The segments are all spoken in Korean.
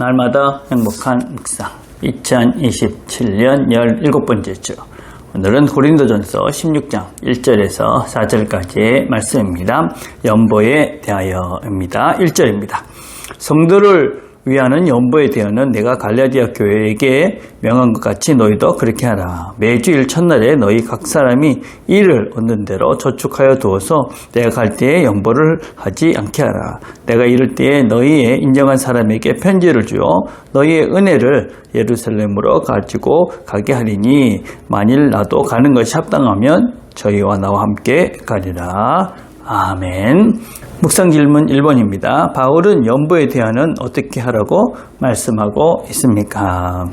날마다 행복한 묵상 2027년 17번째 주 오늘은 고린도전서 16장 1절에서 4절까지의 말씀입니다. 연보에 대하여입니다. 1절입니다. 성도를 위하는 연보에 대하여는 내가 갈라디아 교회에게 명한 것 같이 너희도 그렇게 하라. 매주일 첫날에 너희 각 사람이 일을 얻는 대로 저축하여 두어서 내가 갈 때에 연보를 하지 않게 하라. 내가 이럴 때에 너희의 인정한 사람에게 편지를 주어 너희의 은혜를 예루살렘으로 가지고 가게 하리니 만일 나도 가는 것이 합당하면 저희와 나와 함께 가리라. 아멘. 묵상 질문 1번입니다. 바울은 연보에 대하여는 어떻게 하라고 말씀하고 있습니까?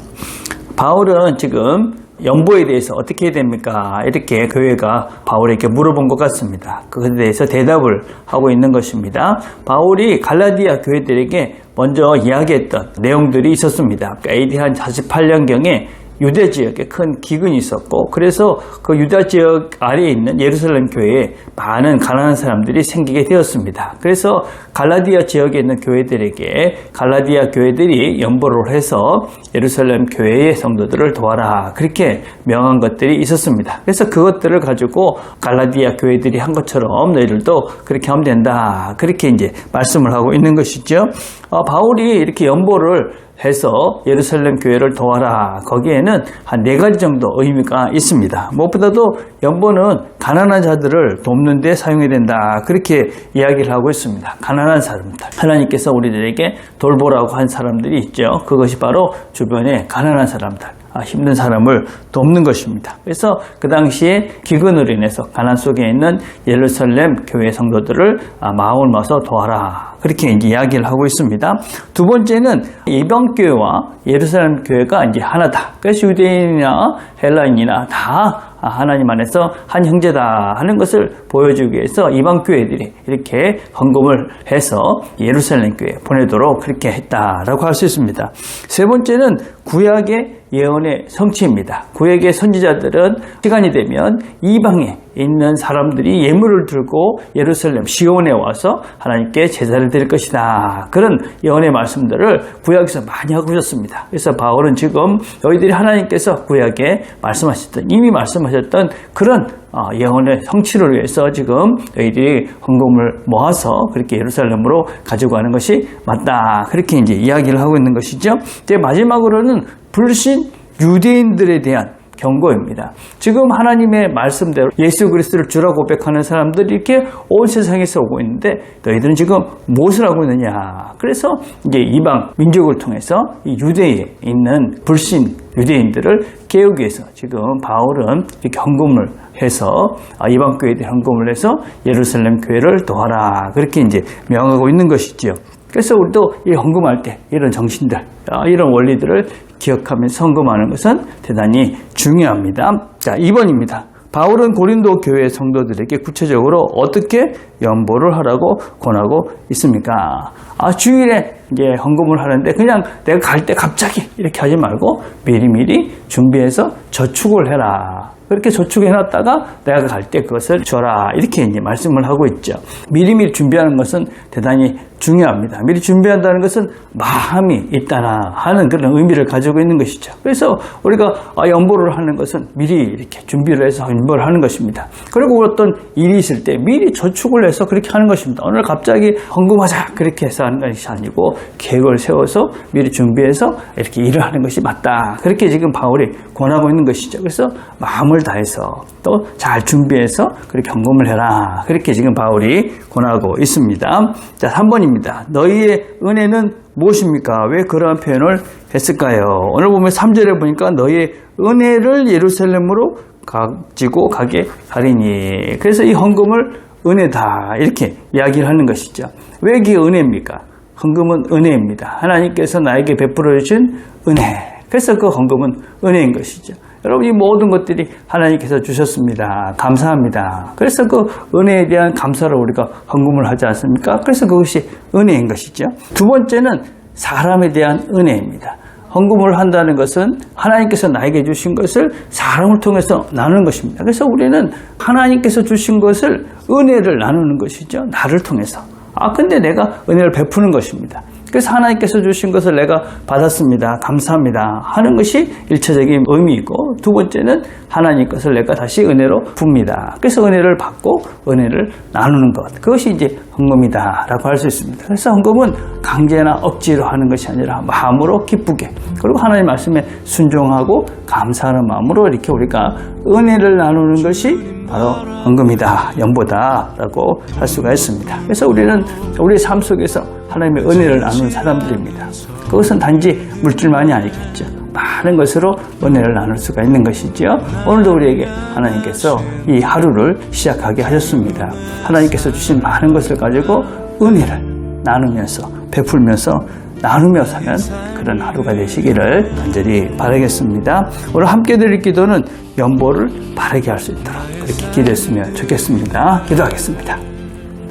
바울은 지금 연보에 대해서 어떻게 해야 됩니까? 이렇게 교회가 바울에게 물어본 것 같습니다. 그것에 대해서 대답을 하고 있는 것입니다. 바울이 갈라디아 교회들에게 먼저 이야기했던 내용들이 있었습니다. AD 한 48년경에 유대 지역에 큰 기근이 있었고 그래서 그 유다 지역 아래에 있는 예루살렘 교회에 많은 가난한 사람들이 생기게 되었습니다. 그래서 갈라디아 지역에 있는 교회들에게 갈라디아 교회들이 연보를 해서 예루살렘 교회의 성도들을 도와라 그렇게 명한 것들이 있었습니다. 그래서 그것들을 가지고 갈라디아 교회들이 한 것처럼 너희들도 그렇게 하면 된다 그렇게 이제 말씀을 하고 있는 것이죠. 어, 바울이 이렇게 연보를 해서 예루살렘 교회를 도와라. 거기에는 한 네 가지 정도 의미가 있습니다. 무엇보다도 연보는 가난한 자들을 돕는 데 사용해야 된다. 그렇게 이야기를 하고 있습니다. 가난한 사람들. 하나님께서 우리들에게 돌보라고 한 사람들이 있죠. 그것이 바로 주변에 가난한 사람들. 아, 힘든 사람을 돕는 것입니다. 그래서 그 당시에 기근으로 인해서 가난 속에 있는 예루살렘 교회 성도들을 아, 마음을 모아서 도와라. 그렇게 이제 이야기를 하고 있습니다. 두 번째는 이방 교회와 예루살렘 교회가 이제 하나다. 그래서 유대인이나 헬라인이나 다 하나님 안에서 한 형제다 하는 것을 보여주기 위해서 이방 교회들이 이렇게 헌금을 해서 예루살렘 교회 보내도록 그렇게 했다라고 할 수 있습니다. 세 번째는 구약의 예언의 성취입니다. 구약의 선지자들은 시간이 되면 이방에 있는 사람들이 예물을 들고 예루살렘 시온에 와서 하나님께 제사를 드릴 것이다. 그런 예언의 말씀들을 구약에서 많이 하고 있었습니다. 그래서 바울은 지금 너희들이 하나님께서 구약에 말씀하셨던 이미 말씀하셨던 그런 어, 예언의 성취를 위해서 지금 너희들이 헌금을 모아서 그렇게 예루살렘으로 가지고 가는 것이 맞다. 그렇게 이제 이야기를 하고 있는 것이죠. 이제 마지막으로는 불신 유대인들에 대한 경고입니다. 지금 하나님의 말씀대로 예수 그리스도를 주라 고백하는 사람들이 이렇게 온 세상에서 오고 있는데 너희들은 지금 무엇을 하고 있느냐? 그래서 이제 이방 민족을 통해서 이 유대에 있는 불신 유대인들을 깨우기 위해서 지금 바울은 헌금을 해서 아, 이방 교회에 헌금을 해서 예루살렘 교회를 도와라 그렇게 이제 명하고 있는 것이지요. 그래서 우리도 이 헌금할 때 이런 정신들, 아, 이런 원리들을 기억하면서 헌금하는 것은 대단히 중요합니다. 자, 2번입니다. 바울은 고린도 교회 성도들에게 구체적으로 어떻게 연보를 하라고 권하고 있습니까? 아, 주일에 이제 헌금을 하는데 그냥 내가 갈 때 갑자기 이렇게 하지 말고 미리미리 준비해서 저축을 해라. 그렇게 저축해 놨다가 내가 갈 때 그것을 줘라. 이렇게 이제 말씀을 하고 있죠. 미리미리 준비하는 것은 대단히 중요합니다. 미리 준비한다는 것은 마음이 있다나 하는 그런 의미를 가지고 있는 것이죠. 그래서 우리가 연보를 하는 것은 미리 이렇게 준비를 해서 연보를 하는 것입니다. 그리고 어떤 일이 있을 때 미리 저축을 해서 그렇게 하는 것입니다. 오늘 갑자기 헌금하자 그렇게 해서 하는 것이 아니고 계획을 세워서 미리 준비해서 이렇게 일을 하는 것이 맞다. 그렇게 지금 바울이 권하고 있는 것이죠. 그래서 마음을 다해서 또 잘 준비해서 그렇게 헌금을 해라. 그렇게 지금 바울이 권하고 있습니다. 자, 3번입니다. 너희의 은혜는 무엇입니까? 왜 그러한 표현을 했을까요? 오늘 보면 3절에 보니까 너희의 은혜를 예루살렘으로 가지고 가게 하리니. 그래서 이 헌금을 은혜다. 이렇게 이야기를 하는 것이죠. 왜 이게 은혜입니까? 헌금은 은혜입니다. 하나님께서 나에게 베풀어 주신 은혜. 그래서 그 헌금은 은혜인 것이죠. 여러분 이 모든 것들이 하나님께서 주셨습니다. 감사합니다. 그래서 그 은혜에 대한 감사를 우리가 헌금을 하지 않습니까? 그래서 그것이 은혜인 것이죠. 두 번째는 사람에 대한 은혜입니다. 헌금을 한다는 것은 하나님께서 나에게 주신 것을 사람을 통해서 나누는 것입니다. 그래서 우리는 하나님께서 주신 것을 은혜를 나누는 것이죠. 나를 통해서. 아, 근데 내가 은혜를 베푸는 것입니다. 그래서 하나님께서 주신 것을 내가 받았습니다. 감사합니다. 하는 것이 일차적인 의미이고 두 번째는 하나님 것을 내가 다시 은혜로 붑니다. 그래서 은혜를 받고 은혜를 나누는 것. 그것이 이제 헌금이다라고 할 수 있습니다. 그래서 헌금은 강제나 억지로 하는 것이 아니라 마음으로 기쁘게 그리고 하나님 말씀에 순종하고 감사하는 마음으로 이렇게 우리가 은혜를 나누는 것이 바로 헌금이다, 연보다라고 할 수가 있습니다. 그래서 우리는 우리 삶 속에서 하나님의 은혜를 나누는 사람들입니다. 그것은 단지 물질만이 아니겠죠. 많은 것으로 은혜를 나눌 수가 있는 것이죠. 오늘도 우리에게 하나님께서 이 하루를 시작하게 하셨습니다. 하나님께서 주신 많은 것을 가지고 은혜를 나누면서 베풀면서 나누며 사는 그런 하루가 되시기를 간절히 바라겠습니다. 오늘 함께 드릴 기도는 연보를 바르게 할 수 있도록 그렇게 기도했으면 좋겠습니다. 기도하겠습니다.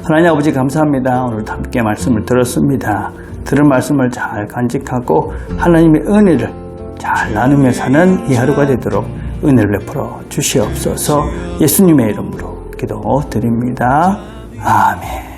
하나님 아버지 감사합니다. 오늘도 함께 말씀을 들었습니다. 들은 말씀을 잘 간직하고 하나님의 은혜를 잘 나누며 사는 이 하루가 되도록 은혜를 베풀어 주시옵소서 예수님의 이름으로 기도 드립니다. 아멘.